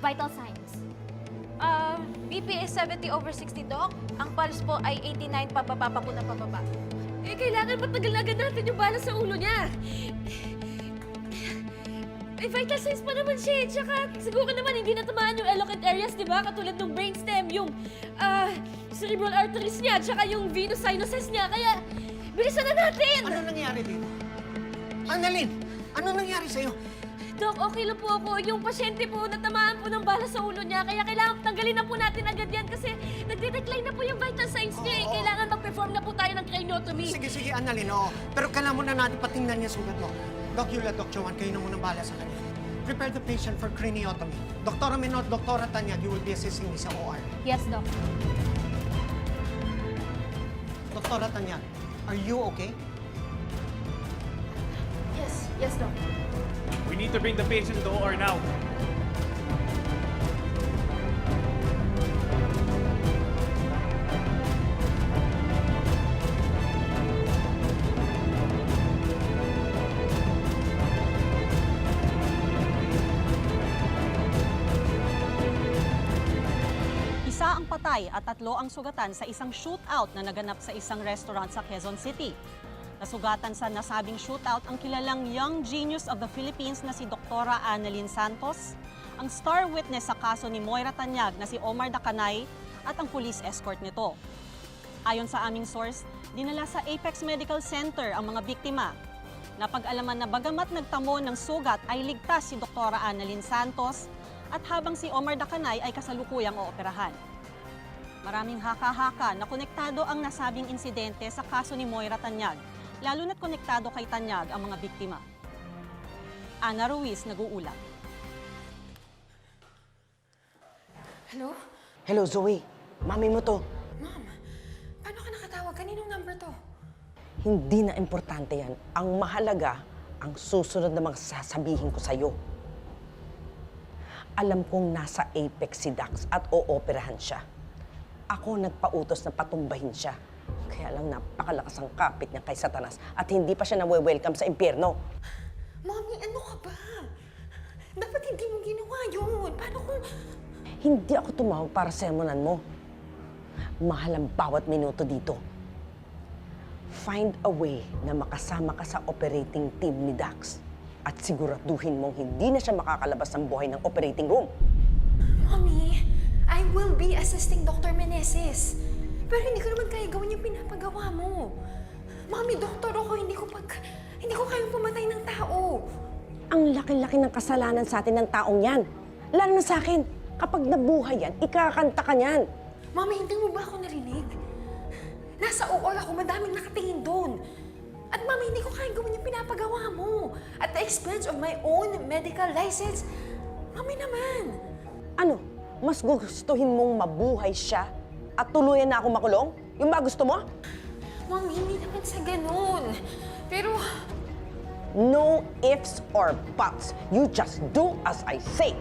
vital signs. Ah, BP is 70 over 60, Doc. Ang pulse po ay 89 pababa pa po na pababa. Eh, kailangan patagalagan natin yung bala sa ulo niya. Eh, vital signs pa naman siya eh. Tsaka, siguro naman hindi natamaan yung eloquent areas, di ba? Katulad ng brainstem, yung ah, cerebral arteries niya, tsaka yung venous sinuses niya. Kaya, bilisan na natin! Ano nangyari dito? Annalyn, ano nangyari sa'yo? Doc, okay lang po ako. Yung pasyente po, natamaan po ng bala sa ulo niya. Kaya kailangan tanggalin na po natin agad yan kasi nagde-decline na po yung vital signs niya eh. Oo. Kailangan mag-perform na po tayo ng craniotomy. Sige, sige, Annalyn, oo. Pero kailangan muna natin patingnan niya sugat mo. Doc Yula, Doc Joan, kayo na muna bala sa kanya. Prepare the patient for craniotomy. Doktora Menot, Doktora Tanyag, you will be assisting me sa OR. Yes, Doc. Doktora Tanyag, are you okay? Yes, yes, Doc. Need to bring the patient to OR now. Isa ang patay at tatlo ang sugatan sa isang shootout na naganap sa isang restaurant sa Quezon City. Nasugatan sa nasabing shootout ang kilalang young genius of the Philippines na si Doktora Annalyn Santos, ang star witness sa kaso ni Moira Tanyag na si Omar Dacanay at ang police escort nito. Ayon sa aming source, dinala sa Apex Medical Center ang mga biktima. Napag-alaman na bagamat nagtamo ng sugat ay ligtas si Doktora Annalyn Santos at habang si Omar Dacanay ay kasalukuyang ooperahan. Maraming haka-haka na konektado ang nasabing insidente sa kaso ni Moira Tanyag, lalo na't konektado kay Tanyag ang mga biktima. Ana Ruiz nag-uulat. Hello? Hello, Zoe. Mami mo to. Ma'am, paano ka nakatawag? Kaninong number to? Hindi na importante yan. Ang mahalaga, ang susunod na mga sasabihin ko sa'yo. Alam kong nasa Apex si Dax at ooperahan siya. Ako nagpautos na patumbahin siya. Kaya lang napakalakas ang kapit niya kay Satanas at hindi pa siya nawe-welcome sa impyerno. Mami, ano ka ba? Dapat hindi mo ginawa yun. Paano kung... Hindi ako tumawag para sermonan mo. Mahal ang bawat minuto dito. Find a way na makasama ka sa operating team ni Dax. At siguraduhin mong hindi na siya makakalabas ng buhay ng operating room. Mami, I will be assisting Dr. Meneses. Pero hindi ko naman kaya gawin yung pinapagawa mo. Mami, doktor ako. Hindi ko pag... Hindi ko kayang pumatay ng tao. Ang laki-laki ng kasalanan sa atin ng taong yan. Lalo na sa akin. Kapag nabuhay yan, ikakanta ka niyan. Mami, hindi mo ba ako narinig? Nasa OR ako, madaming nakatingin doon. At mami, hindi ko kayang gawin yung pinapagawa mo. At the expense of my own medical license. Mami naman. Ano? Mas gustuhin mong mabuhay siya at tuluyan na ako makulong? Yung ba gusto mo? Mami, hindi naman sa ganun. Pero, No ifs or buts. You just do as I say.